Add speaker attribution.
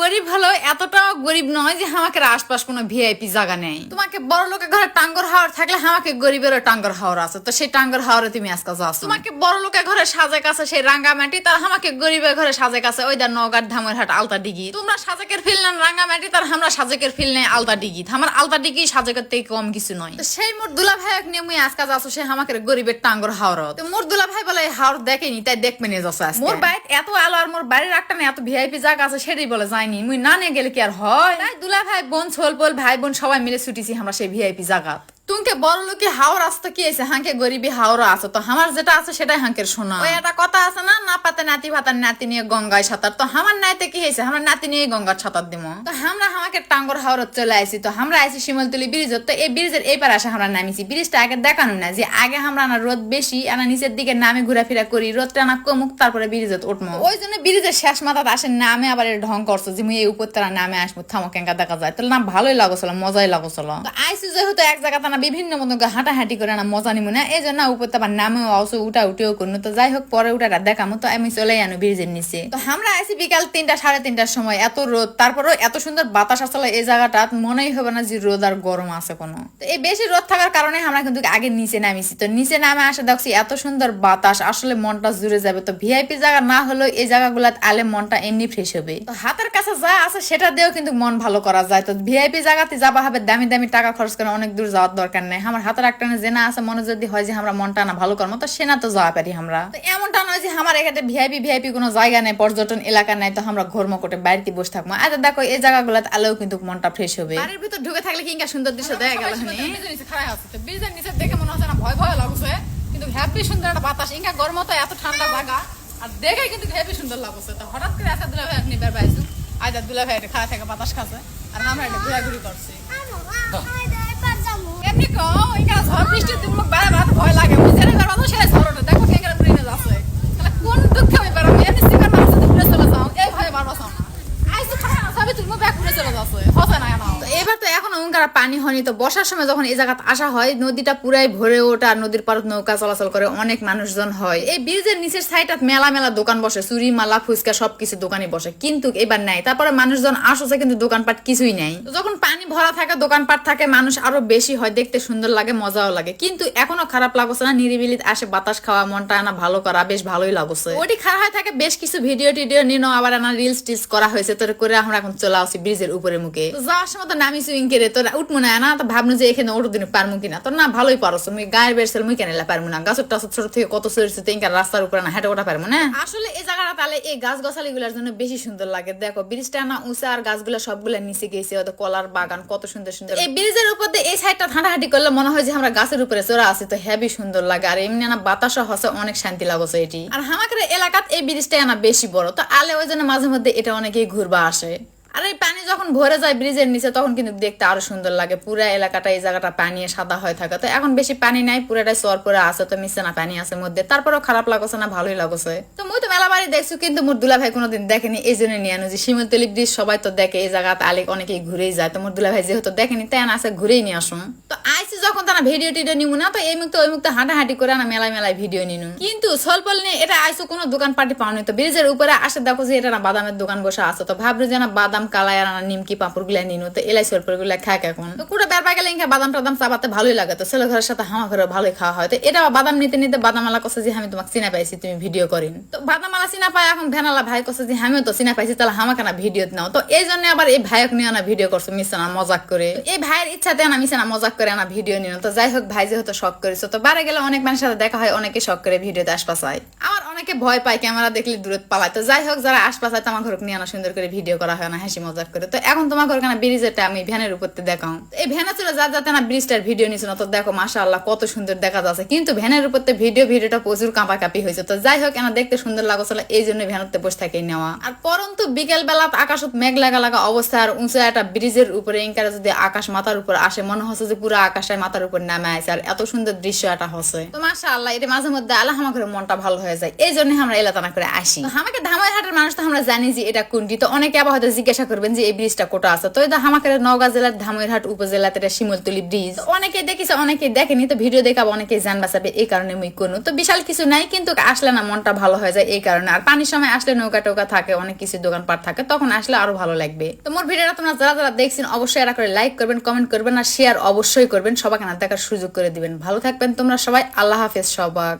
Speaker 1: গরিব হলো এতটাও গরিব নয় যে আমাকে আশপাশ কোনো ভিআইপি জায়গা নেই। তোমাকে বড় লোকের ঘরে টাঙ্গর হাওয়ার থাকলে আমাকে গরিবেরও টাঙ্গর হাওয়ার আছে। তো সেই টাঙ্গর হাওয়ারে তুমি আজকে যাচ্ছ তোমাকে বড় লোকের ঘরে সাজে কাছে সেই রাঙ্গামাটি তার আমাকে গরিবের ঘরে সাজে কাছে ওই দা নগার ধামের হাট আলতা ডিগি। তোমরা সাজেকের ফিল নেন রাঙ্গামাটি তার আমরা সাজেকের ফিল নেই আলতা ডিগি। আমার আলতা ডিগি সাজেকের থেকে কম কিছু নয়। তো সেই মোর দুলা ভাই নিয়ে মুই আজকে যাচ্ছ সে আমাকে গরিবের টাঙ্গর হাওর তো মোর দুলা ভাই বলে হাওর দেখেনি তাই দেখবে নিয়ে যাচ্ছে মোর বাইত এত আলো আর মোর বাড়ির একটা এত ভিআইপি জায়গা আছে সেটাই বলে যায়নি মুই না নিয়ে গেলে কি আর হয়? দুলা ভাই বোন, ছোল পোল, ভাই বোন সবাই মিলে ছুটিছি আমরা সেই ভিআইপি জায়গা তুমকে বড় লোকে হাওর আসতে কি আছে হাঁকে গরিবি হাওর আছে। তো আমার যেটা আছে সেটাই হাঁকের শোনা। ওই একটা কথা আছে না না পাতে নাতি ভাতার নাতি নিয়ে গঙ্গায় সাঁতার। তো আমার নাইতে কি হয়েছে আমার নাতি নিয়ে গঙ্গার সাঁতার দিব তো আমরা আমাকে টাঙ্গর হাওরত চলে আইছি। তো আমরা আইছি শিমলতলি ব্রিজ। তো এই ব্রিজের এই পারে আসে আমরা নামিছি। ব্রিজটা আগে দেখানো না যে আগে আমরা না রোদ বেশি আর নিচের দিকে নামে ঘোরাফেরা করি রোদটা না কমুক তারপরে ব্রিজে উঠবো ওই জন্য ব্রিজের শেষ মাথাতে আসে নামে আবার ঢং করছ যে মুই এই উপর তারা নামে আসব থামো কেঙ্কা দেখা যায়। তাহলে না ভালোই লাগছিল মজাই লাগছিল। তো আইসি যেহেতু এক জায়গাতে না, বিভিন্ন মতো হাঁটাহাঁটি করে না, মজা নিমু না, এই জন্য উপর আবার নামেও আসো উঠা উঠেও করুন। তো যাই হোক, পরে উঠাটা দেখামো। তো আমি চলে আনো ব্রিজের নিচে। তো আমরা আইসি বিকাল তিনটা, সাড়ে তিনটার সময়। এত রোদ, তারপরেও এত সুন্দর বাতাস আসলে এই জায়গাটা মনেই হবে না যে রোদ আর গরম আছে কোনো। তো এই বেশি রোদ থাকার কারণে আমরা কিন্তু আগে নিচে নামিছি। তো নিচে নামে আসে দেখছি এত সুন্দর বাতাস, আসলে মনটা জুড়ে যাবে। তো ভিআইপি জায়গা না হলেও এই জায়গাগুলো আলে মনটা এমনি ফ্রেশ হবে। তো হাতের কাছে যা আছে সেটা দিয়েও কিন্তু মন ভালো করা যায়। তো ভিআইপি জায়গাতে যাবা হবে, দামি দামি টাকা খরচ করে অনেক দূর যাওয়ার দরকার নেই। আমার হাতের একটা জেনা আছে মনে যদি হয় যে আমরা মনটা না ভালো কর্ম তো সেনা তো যাওয়া পারি আমরা। এমনটা নয় যে আমার এখানে ভিআইপি ভিআইপি কোনো জায়গা নেই পর্যটন এলাকা নাই তো আমরা ঘর্ম করে বাড়িতে বসে থাকব? আর দেখো এই জায়গাগুলোতে আলো কিন্তু মনটা ফ্রেশ হবে। বাড়ির ভিতর ঢুকে থাকলে কি ইনকা সুন্দর দৃশ্য দেখা গেল
Speaker 2: খারাপ আছে তো ব্রিজের নিচে দেখে মনে হচ্ছে না ভয় ভয় লাগছে। কিন্তু হ্যাপি সুন্দর একটা বাতাস ইনকা গরম তো এত ঠান্ডা জায়গা আর দেখে কিন্তু হ্যাপি সুন্দর লাগছে। তো হঠাৎ করে আসা দুলা ভাই নিবার পাইছো আজ দুলা ভাই খাওয়া থেকে বাতাস খাচ্ছে আর আমরা এটা ঘোরাঘুরি করছি এমনি কম ইনকা ঝড় বৃষ্টির দিন মুখ বেড়া বেড়াতে ভয় লাগে বুঝতে না পারব সেটা ঝড়টা দেখো কেঙ্গারা ব্রেনে যাচ্ছে তাহলে কোন দুঃখে আমি বেড়াবো এমনি সিগার মানুষ যদি ঘুরে চলে যাও এই ভয়ে মারবো না আইস তো খারাপ না সবই তুমি ব্যাগ ঘুরে চলে যাচ্ছে হচ্ছে না
Speaker 1: এবার তো এখন ওঙ্কার পানি হয়নি তো বর্ষার সময় যখন এই জায়গাতে আসা হয় নদীটা পুরাই ভরে ওঠে আর নদীর পারত নৌকা চলাচল করে অনেক মানুষজন হয়। এই ব্রিজের নিচের মেলা মেলা দোকান বসে চুরি মালা ফুচকা সবকিছু দোকানে বসে কিন্তু এবার নাই। তারপরে মানুষজন আসছে কিন্তু দোকানপাট কিছুই নাই। যখন পানি ভরা থাকে দোকানপাট থাকে মানুষ আরও বেশি হয় দেখতে সুন্দর লাগে মজাও লাগে। কিন্তু এখনও খারাপ লাগছে না নিরিবিলি আসে বাতাস খাওয়া মনটা আনা ভালো করা বেশ ভালোই লাগছে। ওটি খারাপ হয়ে থাকে বেশ কিছু ভিডিও টিডিও নিনো আবার আনা রিলস টিলস করা হয়েছে তোর করে আমরা এখন চলে আসি ব্রিজের উপরে মুখে। যাওয়ার সময় তো নামি সুইং করে তোর উঠবো না না তো ভাবনো যে এখানে ওটো দিন পারমু কিনা। তোর না ভালোই পারো তুমি গায়ের বেরসেল মুই কেন পারমু না। গাছের টাছের ছোট থেকে কত সরছে তিনকার রাস্তার উপরে না হেঁটে ওঠা পারব না? আসলে এই জায়গাটা তাহলে এই গাছ গছালি গুলার জন্য বেশি সুন্দর লাগে। দেখো ব্রিজটা না উঁচা আর গাছগুলো সবগুলো নিচে গেছে ওদের কলার বাগান কত সুন্দর সুন্দর। এই ব্রিজের উপর দিয়ে এই সাইডটা হাঁটাহাঁটি করলে মনে হয় যে আমরা গাছের উপরে চড়া আছি তো হেভি সুন্দর লাগে। আর এমনি না বাতাসও হসে অনেক শান্তি লাগছে এটি। আর আমাদের এলাকাত এই ব্রিজটা না বেশি বড় তো আলে ওই জন্য মাঝে মধ্যে এটা অনেকেই ঘুরবা আসে। আর এই পানি যখন ভরে যায় ব্রিজের নিচে, তখন কিন্তু দেখতে আরও সুন্দর লাগে। পুরা এলাকাটা, এই জায়গাটা পানি সাদা হয়ে থাকে। তো এখন বেশি পানি নাই, পুরাটাই সর পরে আছে, তো মিশে না পানি আছে মধ্যে। তারপরেও খারাপ লাগছে না, ভালোই লাগছে। তো মুই তো মেলা বাড়ি দেখছি, কিন্তু মোর দুলা ভাই কোনোদিন দেখেনি, এই জন্য নিয়ে আনো যে শিমলতলি ব্রিজ সবাই তো দেখে, এই জায়গাতে আলেক অনেকেই ঘুরেই যায়, তো মোর দুলা ভাই যেহেতু দেখেনি, তাই না আছে, ঘুরেই নিয়ে আসুন। তো আইসি যখন তারা ভিডিও টিডিও নিব না, তো এই মুক্ত ওই মুক্ত হাঁটাহাঁটি করে না মেলায় মেলায় ভিডিও নিনু। কিন্তু সলপল নিয়ে এটা আইসো কোনো দোকান পাটি পাওনি, তো ব্রিজের উপরে আসে দেখো যে এটা না বাদামের দোকান বসে আছে, তো ভাবলো যে না বাদাম কালাই আর নিমকি, পাপড়গুলা নিনু তো এলাই সলপলগুলা খায় এখন। তো কুড়ে বেরবা গেলে ইনকা বাদাম টাদাম চাবাতে ভালোই লাগে, তো ছেলে ঘরের সাথে হামা ঘরে ভালোই খাওয়া হয়। তো এটা বাদাম নিতে নিতে বাদাম আলা কছে যে, আমি তোমাকে চিনা পাইছি, তুমি ভিডিও করিন। তো বাদাম আলা চিনা পাই এখন ভেনালা ভাই কছে যে, আমিও তো চিনা পাইছি, তাহলে হামাকে না ভিডিও নাও। তো এই জন্য আবার এই ভাইক নিয়ে না ভিডিও করছ মিশানা মজাক করে। এই ভাইয়ের ইচ্ছাতে না মিশানা মজাক করে না ভিডিও নিও তো যাই হোক, ভাই যেহেতু শখ করেছ, তো বারে গেলে অনেক মানুষের সাথে দেখা হয়, অনেকে শখ করে ভিডিওতে আশপাশায় আমার অনেকে ভয় পায়, ক্যামেরা দেখলে দূরে পালায়। তো যাই হোক, যারা আশপাশায় তো আমার ঘরকে নিয়ে না সুন্দর করে ভিডিও করা হয় না হাসি মজাক করে। তো এখন তোমার ঘর কেনা ব্রিজেরটা আমি ভ্যানের উপর দেখাও। এই ভ্যানে ছিল যা যাতে না ব্রিজটার ভিডিও নিছিল তো দেখো মাসা আল্লাহ কত সুন্দর দেখা যাচ্ছে। কিন্তু ভ্যানের উপর ভিডিও, ভিডিওটা প্রচুর কাঁপা কাঁপি হয়েছে। তো যাই হোক এনা দেখতে সুন্দর লাগছিল এই জন্য ভ্যানতে বসে থাকে নেওয়া। আর পরন্তু বিকেল বেলা আকাশত মেঘ লাগা লাগা অবস্থা, আর উঁচু একটা ব্রিজের উপরে ইনকারে যদি আকাশ মাথার উপর আসে, মনে হচ্ছে যে পুরো আকাশটাই মাথার উপর নামে আছে আর এত সুন্দর দৃশ্য এটা হচ্ছে। তো মাসা আল্লাহ এটা মাঝে মধ্যে আল্লাহ আমার ঘরে মনটা ভালো হয়ে যায়। এই জন্য আমরা এলাতানা করে আসি। আমাকে ধামাই হাটের মানুষ তো আমরা জানি যে এটা কোনটি। তো অনেকে আবার হয়তো জিজ্ঞাসা করবেন যে এই ব্রিজটা কোটা আছে। তো এটা হামাকের নওগাঁ জেলার ধামইরহাট উপজেলাতে এটা শিমলতলি ব্রিজ। অনেকে দেখিছে অনেকে দেখেনি, তো ভিডিও দেখাবো অনেকে জান বাঁচাবে এই কারণে মুই কোনো। তো বিশাল কিছু নাই, কিন্তু আসলে না মনটা ভালো হয়ে যায় এই কারণে। আর পানির সময় আসলে নৌকা টোকা থাকে, অনেক কিছু দোকানপাট থাকে, তখন আসলে আরও ভালো লাগবে। তো মোর ভিডিওটা তোমরা যারা যারা দেখছেন, অবশ্যই এরা করে লাইক করবেন কমেন্ট করবেন, আর শেয়ার অবশ্যই করবেন। সবাইকে না দেখার সুযোগ করে দিবেন। ভালো থাকবেন তোমরা সবাই, আল্লাহ হাফেজ সবাক